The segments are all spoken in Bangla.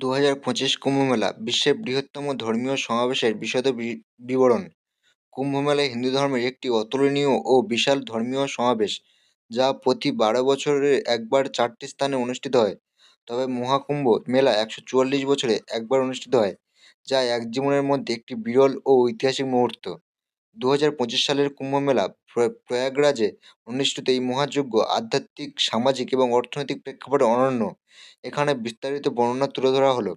দু হাজার পঁচিশ কুম্ভমেলা বিশ্বের বৃহত্তম ধর্মীয় সমাবেশের বিশদ বিবরণ। কুম্ভমেলা হিন্দু ধর্মের একটি অতুলনীয় ও বিশাল ধর্মীয় সমাবেশ, যা প্রতি বারো বছরে একবার চারটি স্থানে অনুষ্ঠিত হয়। তবে মহাকুম্ভ মেলা একশো চুয়াল্লিশ বছরে একবার অনুষ্ঠিত হয়, যা এক জীবনের মধ্যে একটি বিরল ও ঐতিহাসিক মুহূর্ত। দু হাজার পঁচিশ সালের কুম্ভ মেলা প্রয়াগরাজে অনুষ্ঠিত এই মহাযজ্ঞ আধ্যাত্মিক, সামাজিক এবং অর্থনৈতিক প্রেক্ষাপটে অনন্য। এখানে বিস্তারিত বর্ণনা তুলে ধরা হলো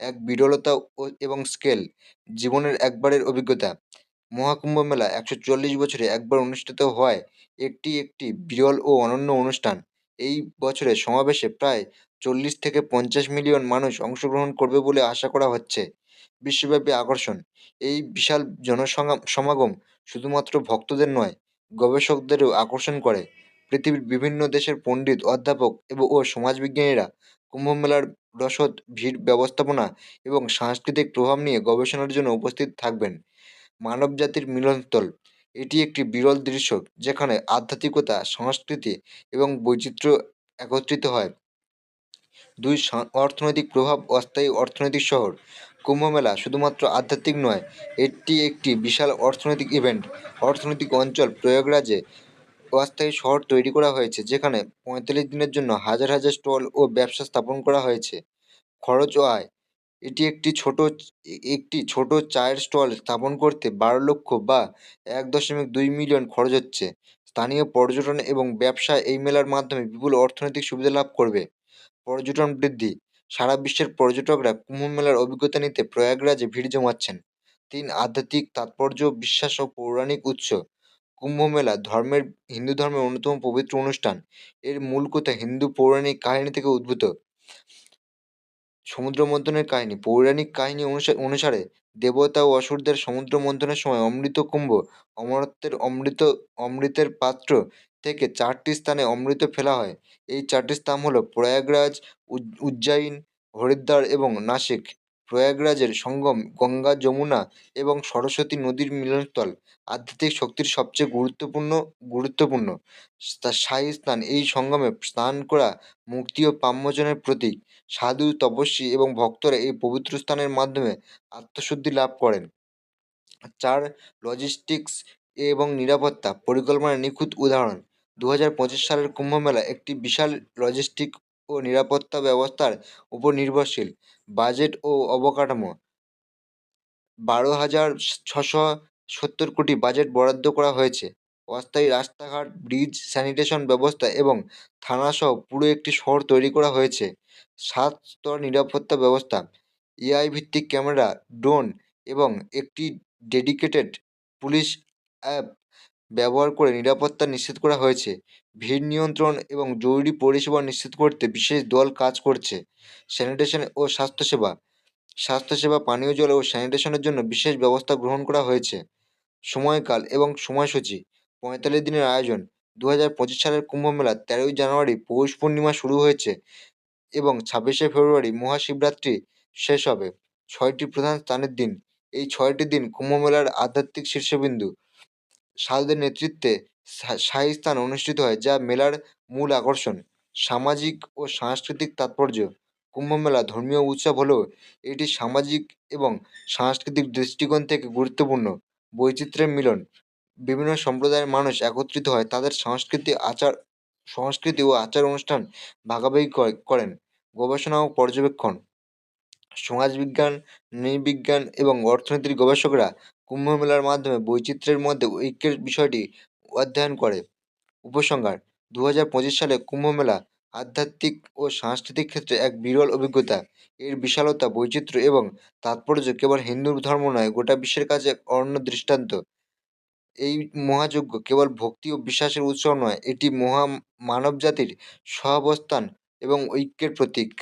এক বিরলতা ও, এবং স্কেল জীবনের একবারের অভিজ্ঞতা। মহাকুম্ভ মেলা একশো চুয়াল্লিশ বছরে একবার অনুষ্ঠিত হওয়ায় একটি একটি বিরল ও অনন্য অনুষ্ঠান। এই বছরের সমাবেশে প্রায় চল্লিশ থেকে পঞ্চাশ মিলিয়ন মানুষ অংশগ্রহণ করবে বলে আশা করা হচ্ছে। বিশ্বব্যাপী আকর্ষণ। এই বিশাল জনসমাগম সমাগম শুধুমাত্র ভক্তদের নয়, গবেষকদেরও আকর্ষণ করে। পৃথিবীর বিভিন্ন দেশের পণ্ডিত, অধ্যাপক এবং ও সমাজবিজ্ঞানীরা কুম্ভ মেলার রসদ, ভিড় ব্যবস্থাপনা এবং সাংস্কৃতিক প্রভাব নিয়ে গবেষণার জন্য উপস্থিত থাকবেন। মানবজাতির মিলনস্থল। এটি একটি বিরল দৃশ্য যেখানে আধ্যাত্মিকতা, সংস্কৃতি এবং বৈচিত্র্য একত্রিত হয়। দুই অর্থনৈতিক প্রভাব অস্থায়ী অর্থনৈতিক শহর। কুম্ভ মেলা শুধুমাত্র আধ্যাত্মিক নয়, এটি একটি বিশাল অর্থনৈতিক ইভেন্ট অর্থনৈতিক অঞ্চল প্রয়াগরাজে অস্থায়ী শহর তৈরি করা হয়েছে, যেখানে পঁয়তাল্লিশ দিনের জন্য হাজার হাজার স্টল ও ব্যবসা স্থাপন করা হয়েছে। খরচ ও আয়, এটি একটি ছোট একটি ছোট চায়ের স্টল স্থাপন করতে বারো লক্ষ বা এক দশমিক দুই মিলিয়ন খরচ হচ্ছে। স্থানীয় পর্যটন এবং ব্যবসা এই মেলার মাধ্যমে বিপুল অর্থনৈতিক সুবিধা লাভ করবে। পর্যটন বৃদ্ধি সারা বিশ্বের পর্যটকরা কুম্ভ মেলার অভিজ্ঞতা নিতে প্রয়াগরাজে ভিড় জমাচ্ছেন। তিন আধ্যাত্মিক তাৎপর্য, বিশ্বাস ও পৌরাণিক উৎস। কুম্ভ মেলা ধর্মের, হিন্দু ধর্মের অন্যতম পবিত্র অনুষ্ঠান। এর মূল কথা হিন্দু পৌরাণিক কাহিনী থেকে উদ্ভূত। সমুদ্র মন্থনের কাহিনী। পৌরাণিক কাহিনী অনুসা- অনুসারে দেবতা ও অসুরদের সমুদ্র মন্থনের সময় অমৃত কুম্ভ অমরত্বের অমৃত, অমৃতের পাত্র থেকে চারটি স্থানে অমৃত ফেলা হয়। এই চারটি স্থান হলো প্রয়াগরাজ উজ্জয়িন, হরিদ্বার এবং নাসিক, প্রয়াগরাজের সঙ্গম গঙ্গা যমুনা এবং সরস্বতী নদীর মিলনস্থল আধ্যাত্মিক শক্তির সবচেয়ে গুরুত্বপূর্ণ গুরুত্বপূর্ণ। স্থায়ী স্থান এই সঙ্গমে স্নান করা মুক্তি ও পাম্যজনের প্রতীক। সাধু, তপস্বী এবং ভক্তরা এই পবিত্র স্থানের মাধ্যমে আত্মশুদ্ধি লাভ করেন। চার লজিস্টিক্স এবং নিরাপত্তা পরিকল্পনার নিখুঁত উদাহরণ। দু হাজার পঁচিশ সালের কুম্ভ মেলা একটি বিশাল লজিস্টিক ও নিরাপত্তা ব্যবস্থার উপর নির্ভরশীল। বাজেট ও অবকাঠামো। বারো হাজার ছশো সত্তর কোটি বাজেট বরাদ্দ করা হয়েছে। অস্থায়ী রাস্তাঘাট, ব্রিজ, স্যানিটেশন ব্যবস্থা এবং থানাসহ পুরো একটি শহর তৈরি করা হয়েছে। সাত স্তর নিরাপত্তা ব্যবস্থা এআই ভিত্তিক ক্যামেরা, ড্রোন এবং একটি ডেডিকেটেড পুলিশ অ্যাপ ব্যবহার করে নিরাপত্তা নিশ্চিত করা হয়েছে। ভিড় নিয়ন্ত্রণ এবং জরুরি পরিষেবা নিশ্চিত করতে বিশেষ দল কাজ করছে। স্যানিটেশন ও স্বাস্থ্যসেবা। স্বাস্থ্যসেবা, পানীয় জল ও স্যানিটেশনের জন্য বিশেষ ব্যবস্থা গ্রহণ করা হয়েছে। সময়কাল এবং সময়সূচি। পঁয়তাল্লিশ দিনের আয়োজন। দু পঁচিশ সালের কুম্ভ মেলা তেরোই জানুয়ারি পৌষ পূর্ণিমা শুরু হয়েছে এবং ছাব্বিশে ফেব্রুয়ারি মহাশিবরাত্রি শেষ হবে। ছয়টি প্রধান স্থানের দিন। এই ছয়টি দিন কুম্ভ মেলার আধ্যাত্মিক শীর্ষবিন্দু সাধুদের নেতৃত্বে সা- শাহী স্থান অনুষ্ঠিত হয়, যা মেলার মূল আকর্ষণ। সামাজিক ও সাংস্কৃতিক তাৎপর্য। কুম্ভ মেলা ধর্মীয় উৎসব হলেও এটি সামাজিক এবং সাংস্কৃতিক দৃষ্টিকোণ থেকে গুরুত্বপূর্ণ। বৈচিত্র্যের মিলন। বিভিন্ন সম্প্রদায়ের মানুষ একত্রিত হয়, তাদের সংস্কৃতি আচার, সংস্কৃতি ও আচার অনুষ্ঠান ভাগাভাগি করে- করেন। গবেষণা ও পর্যবেক্ষণ। সমাজবিজ্ঞান, নৃবিজ্ঞান এবং অর্থনীতির গবেষকরা কুম্ভ মেলার মাধ্যমে বৈচিত্র্যের মধ্যে ঐক্যের বিষয়টি অধ্যয়ন করে। উপসংহার দু হাজার পঁচিশ সালে কুম্ভ মেলা আধ্যাত্মিক ও সাংস্কৃতিক ক্ষেত্রে এক বিরল অভিজ্ঞতা। এর বিশালতা, বৈচিত্র্য এবং তাৎপর্য কেবল হিন্দু ধর্ম নয়, গোটা বিশ্বের কাছে এক অনন্য দৃষ্টান্ত। এই মহাযজ্ঞ কেবল ভক্তি ও বিশ্বাসের উৎসব নয়, এটি মহা মানব জাতির সহাবস্থান এবং ঐক্যের প্রতীক।